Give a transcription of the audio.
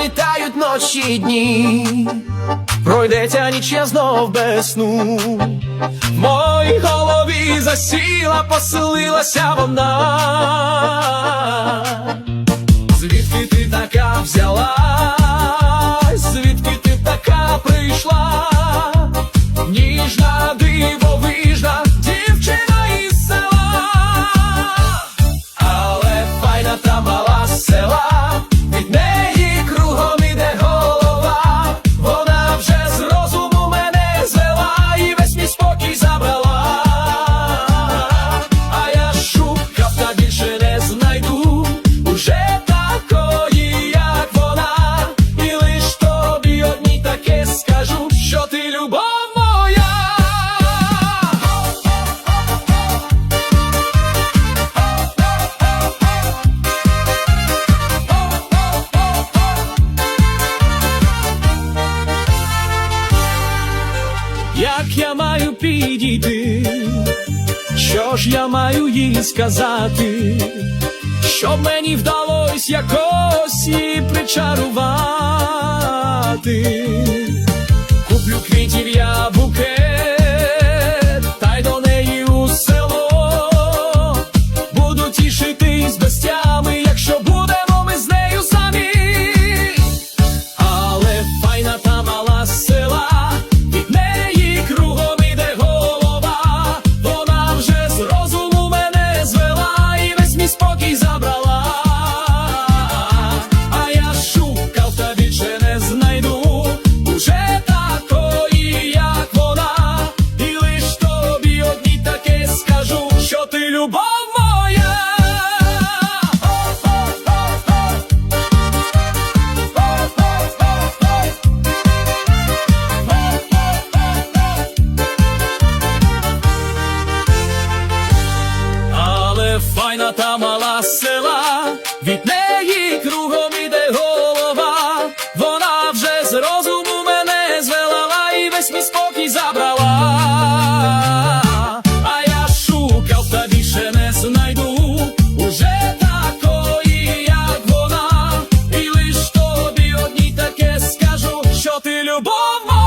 пролітають ночі і дні, пройдеться ніч я знов без сну. В моїй голові засіла, поселилася вона. Звідки ти така взяла? я маю підійти, що ж я маю їй сказати, що мені вдалось якось її причарувати, куплю квітів я букет файна та мала села, від неї кругом іде голова, вона вже з розуму мене звела і весь мій спокій забрала. А я шукав та більше не знайду уже такої, як вона, і лиш тобі одній таке скажу, що ти любов.